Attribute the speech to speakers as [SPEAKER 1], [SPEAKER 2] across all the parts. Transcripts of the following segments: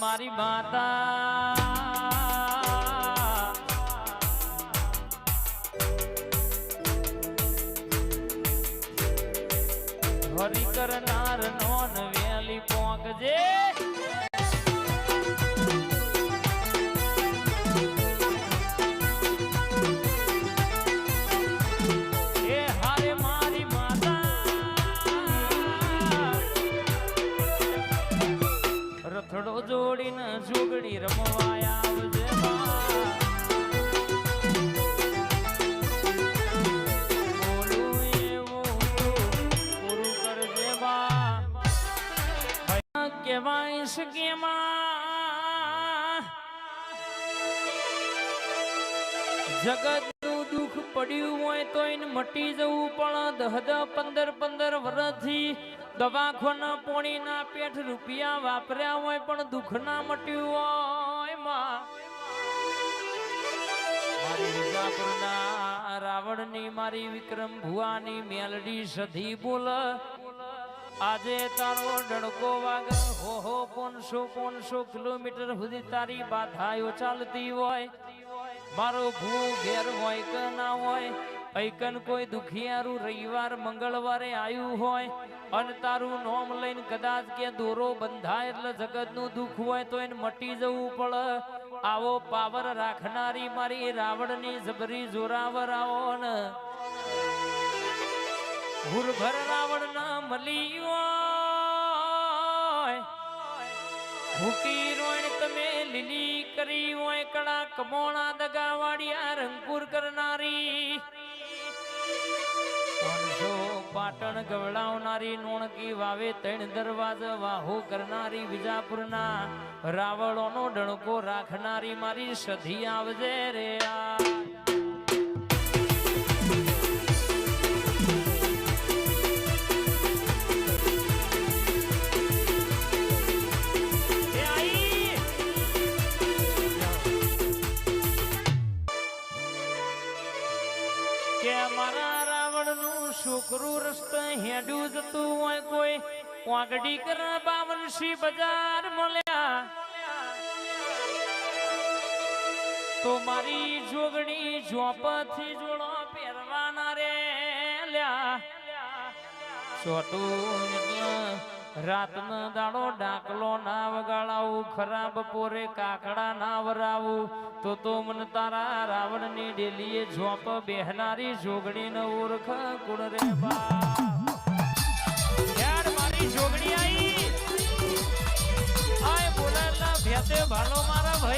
[SPEAKER 1] મારી માતા. હરી કરનાર નોન વેલી પોંકજે જગતનું દુઃખ પડ્યું હોય તો મટી જવું પણ દહ દહ પંદર પંદર વર્ષથી દવાખાના પોણીના પેઠ રૂપિયા વાપર્યા હોય પણ દુઃખ ના મટ્યું હોયમાં. રાવણની, મારી વિક્રમ ભુવાની મેલડી સધી બોલ. આજે તારો ડણકો વાગે, હો હો, પોનસો પોનસો કિલોમીટર સુધી તારી બાધાયો ચાલતી હોય. મારો ભૂ ઘેર હોય કે ના હોય ઐકન કોઈ દુખિયારું રવિવાર, મંગળવારે આવ્યું હોય, અને તારું નોમ લઈને કદાચ કે દોરો બંધાય એટલે જગતનું દુઃખ હોય તો એને મટી જવું પડે. આવો પાવર રાખનારી મારી રાવણની જબરી જોરાવર આવો ને. ભૂરભર રાવણ ના મળી ભૂકી રોણ તમે લીલી કરી હોય કળા કમોણા દગાવાડિયા રંગપુર કરનારી. પાટણ ગવડાવનારી નોણકી વાવે તૈણ દરવાજા વાહો કરનારી વિજાપુરના, રાવળોનો ડણકો રાખનારી મારી સધી આવજે રે આ. છોકરું રસ્તે હેડું જતું હોય કોઈ. વાગડી કર બાવનશી બજાર મળ્યા. તો મારી જોગણી જોપથી જોડો પહેરવાના રે લ્યા. છોટું રાતનો દાડો ડાકલો ના વગાડાવું ખરાબ પોરે કાકડા ના વરાવું તો તો મન તારા રાવણની ડેલીએ ઝોપ બેહનારી જોગણી નો ઓળખ કુણ રે બા મારી જોગણી આઈ. આય બોલેલા ભેતે ભાલો મારા ભાઈ.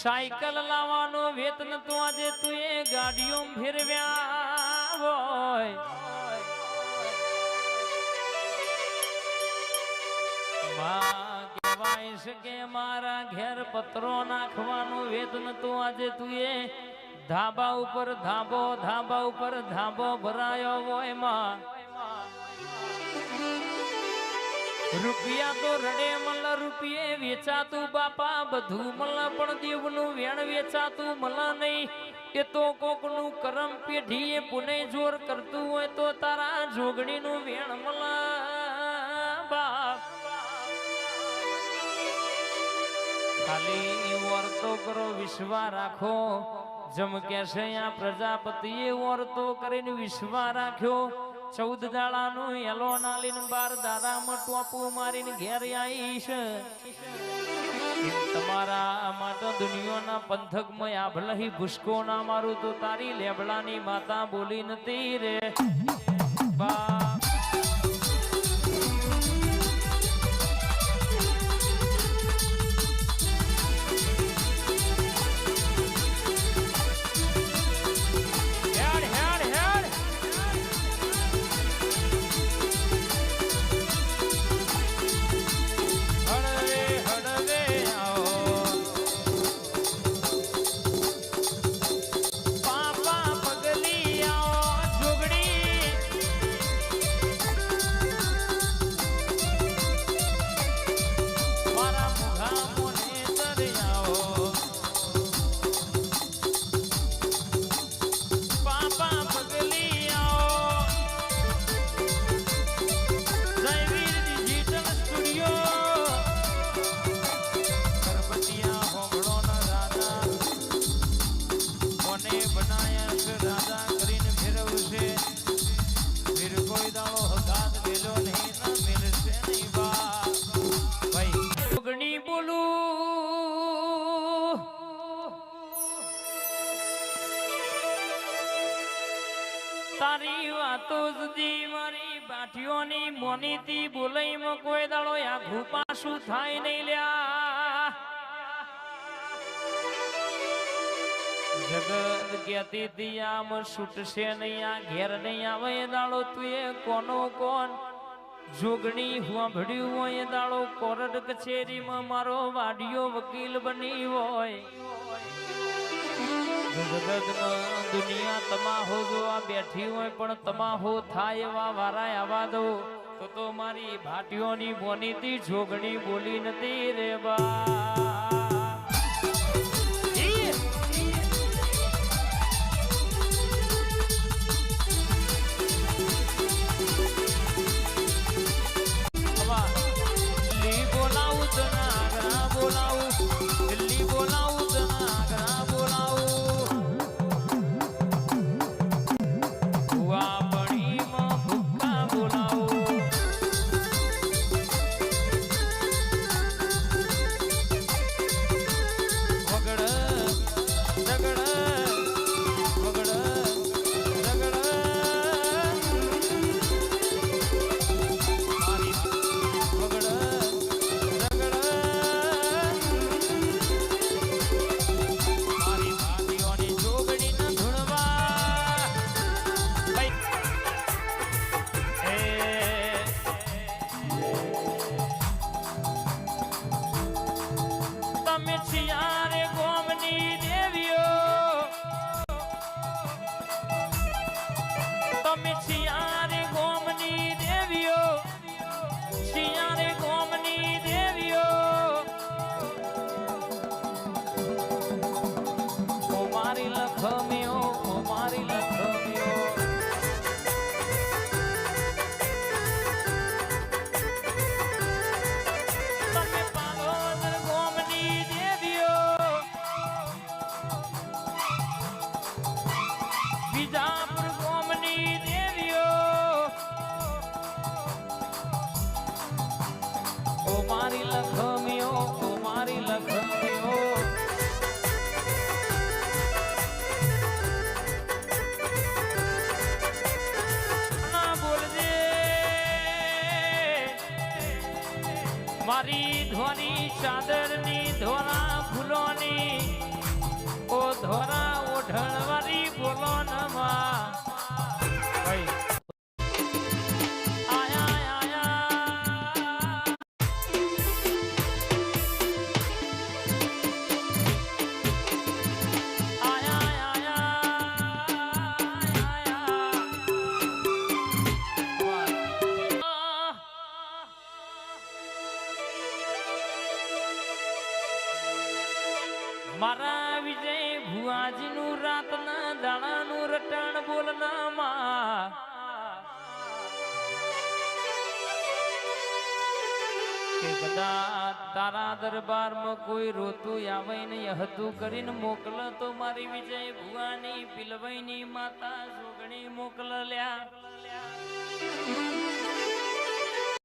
[SPEAKER 1] સાયકલ લાવવાનું વેતન તો આજે તું એ ગાડીઓ ફેરવ્યા હોય. કહેવાય છે કે મારા ઘેર પત્રો નાખવાનું વેતન તો આજે તું એ ધાબા ઉપર ધાબો, ધાબા ઉપર ધાબો ભરાયો હોયમાં. રૂપિયા તો રડે મલ, રૂપિયે વેચાતું બાપા, બધું મલ, પણ દેવનું વેણ વેચાતું મલ નહીં. એ તો કોકનું કરમ પેઢીએ પુને કરતું હોય તો તારા જોગણીનું વેણ મલ. બાપ. ખાલી વર્તો કરો વિશ્વા રાખો. જમ કે છે આ પ્રજાપતિએ વર્તો કરીને વિશ્વા રાખ્યો. ચૌદ દાડાનું એલો નાલીન બાર દાદામાં ટોપું મારીને ઘેર એમ તમારા માટે દુનિયાના પંથકમાં આભલહી ભૂસકો ના મારું તો તારી લેબડાની માતા બોલી નથી રે. બા બાઠીઓની મોનીતી બોલાઈમાં કોઈ દાડો આઘું પાછું થાય નહીં લ્યા? જગત કહેતી તી આમ છૂટશે નહીં, આ ઘેર નહીં આવે દાળો તું કોનો કોણ જોગણી સાંભળ્યું હોય દાડો, કોરડ કચેરીમાં મારો વાડિયો વકીલ બની હોય. જગતમાં દુનિયા તમાહો જોવા બેઠી હોય પણ તમાહો થાય એવા વારાય આવા દો. તો તો મારી ભાટીઓની બોનીતી જોગણી બોલી નથી રે બા. મારી ধ্বনি চাঁদের নি ধ্বনি ભુવાજીનું રાતના દાણાનું રટણ બોલના માં કે કદાચ તારા દરબારમાં કોઈ રોતું આવે ને હતું કરીને મોકલ તો મારી વિજય ભુવાની, પિલવાઈની માતા જોગણી મોકલ લ્યા.